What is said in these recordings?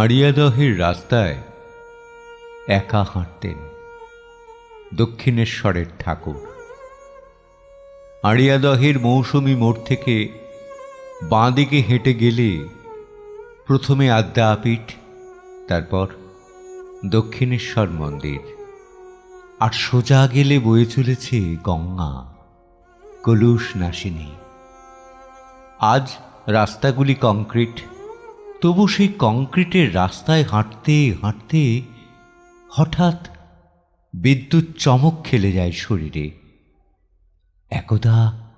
আড়িয়াদহের রাস্তায় একা হাঁটতেন দক্ষিণেশ্বরের ঠাকুর। আড়িয়াদহের মৌসুমী মোড় থেকে বাঁদিকে হেঁটে গেলে প্রথমে আদ্যাপীঠ, তারপর দক্ষিণেশ্বর মন্দির। আর সোজা গেলে বয়ে চলেছে গঙ্গা কলুষ নাসিনী আজ রাস্তাগুলি কংক্রিট তবু সেই কংক্রিটের রাস্তায় হাঁটতে হাঁটতে হঠাৎ বিদ্যুৎ চমক খেলে যায় শরীরে। একদা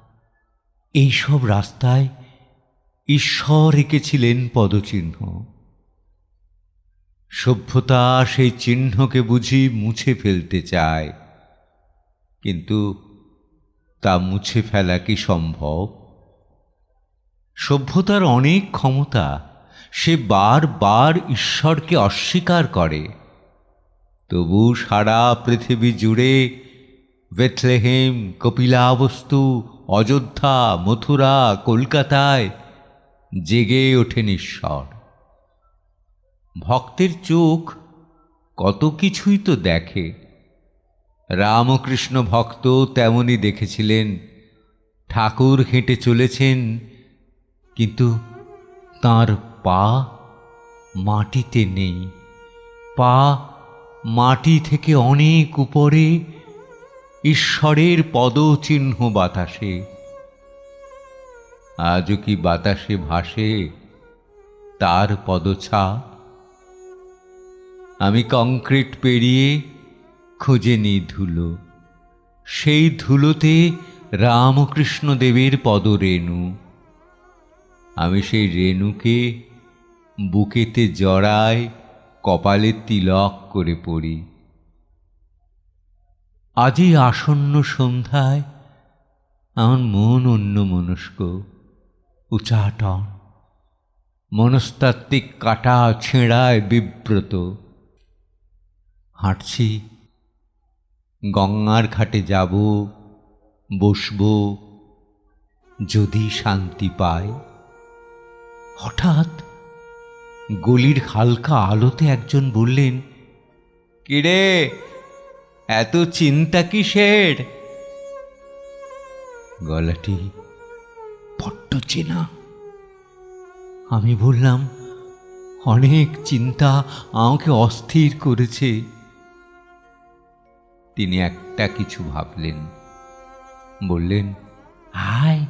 এইসব রাস্তায় ঈশ্বর এঁকেছিলেন পদচিহ্ন। সভ্যতা সেই চিহ্নকে বুঝি মুছে ফেলতে চায়। কিন্তু তা মুছে ফেলা কি সম্ভব? সভ্যতার অনেক ক্ষমতা সে বারবার ঈশ্বরকে অস্বীকার করে। তবু সারা পৃথিবী জুড়ে বেথলেহেম, কপিলাবস্তু, অযোধ্যা, মথুরা, কলকাতায় জেগে ওঠেন ঈশ্বর। ভক্তের চোখ কত কিছুই তো দেখে। রামকৃষ্ণ ভক্ত তেমনই দেখেছিলেন। ঠাকুর হেঁটে চলেছেন, কিন্তু তার পা মাটিতে নেই। পা মাটি থেকে অনেক উপরে ঈশ্বরের পদচিহ্ন বাতাসে। আজও কি বাতাসে ভাসে তার পদছা? আমি কংক্রিট পেরিয়ে খুঁজে নিই ধুলো। সেই ধুলোতে রামকৃষ্ণ দেবের পদরেণু। আমি সেই রেণুকে বুকেতে জড়ায় কপালে তিলক করে পড়ি। আজই আসন্ন সন্ধ্যায় আমার মন অন্য মনস্ক উচাটন। মনস্তাত্ত্বিক কাটা ছেঁড়ায় বিব্রত। হাঁটছি, গঙ্গার ঘাটে যাব, বসব, যদি শান্তি পায় হঠাৎ গলির হালকা আলোতে একজন বললেন, কিরে, এত চিন্তা কিসের? গলাটি বড্ড চেনা। আমি বললাম, অনেক চিন্তা আমাকে অস্থির করেছে। তিনি একটা কিছু ভাবলেন। বললেন, আয়,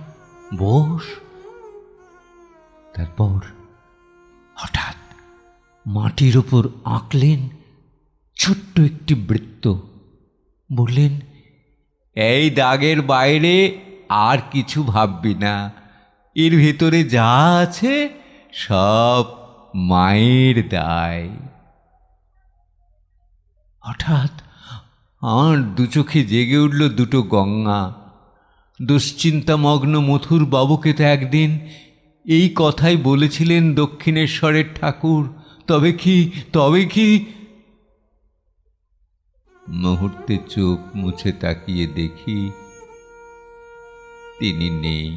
বস। তারপর হঠাৎ মাটির ওপর আঁকলেন ছোট্ট একটি বৃত্ত। বললেন, এই দাগের বাইরে আর কিছু ভাববি না। এর ভেতরে যা আছে সব মায়ের দায়। হঠাৎ আমার দু চোখে জেগে উঠল দুটো গঙ্গা। দুশ্চিন্তামগ্ন মথুর বাবুকে তো একদিন এই কথাই বলেছিলেন দক্ষিণেশ্বরের ঠাকুর। তবে কি তবে কি? মুহূর্তে চোখ মুছে তাকিয়ে দেখি তিনি নেই।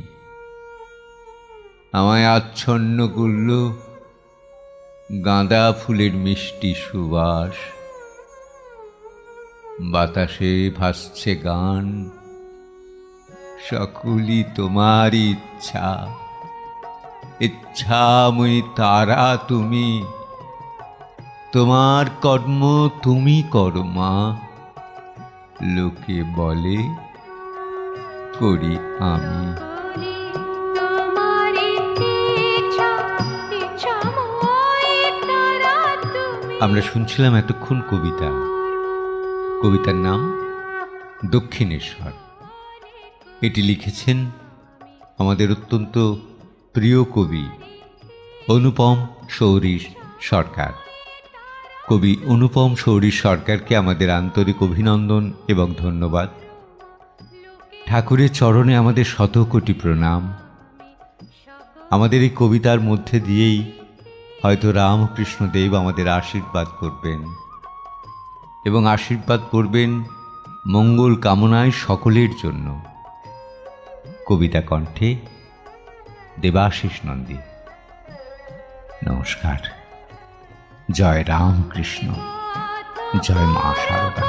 আমায় আচ্ছন্ন করল গাঁদা ফুলের মিষ্টি সুবাস। বাতাসে ভাসছে গান, সকলই তোমার ইচ্ছা। ইচ্ছাময়ী তারা তুমি। তোমার কর্ম তুমি করো মা। লোকে বলে, করি আমি। ইচ্ছা আমরা শুনছিলাম এতক্ষণ কবিতা। কবিতার নাম দক্ষিণেশ্বর। এটি লিখেছেন আমাদের অত্যন্ত প্রিয় কবি অনুপম সৌরী সরকার। কবি অনুপম সৌরী সরকারকে আমাদের আন্তরিক অভিনন্দন এবং ধন্যবাদ। ঠাকুরের চরণে আমাদের শত কোটি প্রণাম। আমাদের এই কবিতার মধ্যে দিয়েই হয়তো রামকৃষ্ণ দেব আমাদের আশীর্বাদ করবেন এবং আশীর্বাদ করবেন মঙ্গল কামনায় সকলের জন্য। কবিতা কণ্ঠে দেবাশিস নন্দী। নমস্কার। জয় রামকৃষ্ণ। জয় মা শারদা